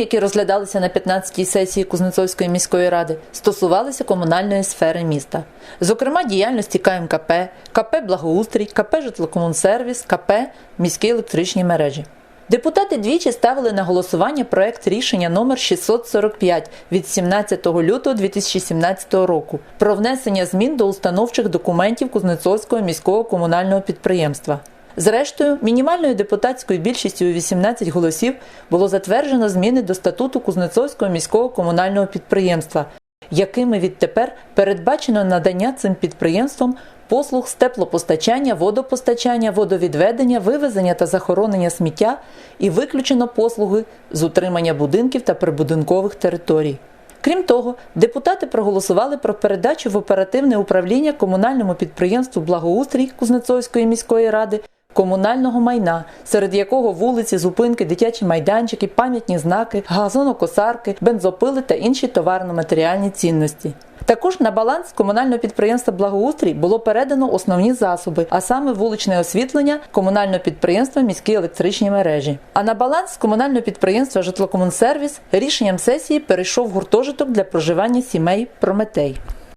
Які розглядалися на 15-й сесії Кузнецовської міської ради, стосувалися комунальної сфери міста, зокрема діяльності КМКП, КП Благоустрій, КП Житлокомунсервіс, КП Міські електричні мережі. Депутати двічі ставили на голосування проект рішення номер 645 від 17 лютого 2017 року про внесення змін до установчих документів Кузнецовського міського комунального підприємства. Зрештою, мінімальною депутатською більшістю у 18 голосів було затверджено зміни до статуту Кузнецовського міського комунального підприємства, якими відтепер передбачено надання цим підприємствам послуг з теплопостачання, водопостачання, водовідведення, вивезення та захоронення сміття і виключено послуги з утримання будинків та прибудинкових територій. Крім того, депутати проголосували про передачу в оперативне управління комунальному підприємству Благоустрій Кузнецовської міської ради комунального майна, серед якого вулиці, зупинки, дитячі майданчики, пам'ятні знаки, газонокосарки, бензопили та інші товарно-матеріальні цінності. Також на баланс комунального підприємства Благоустрій було передано основні засоби, а саме вуличне освітлення комунального підприємства міські електричні мережі. А на баланс комунального підприємства Житлокомунсервіс рішенням сесії перейшов гуртожиток для проживання сімей Прометей.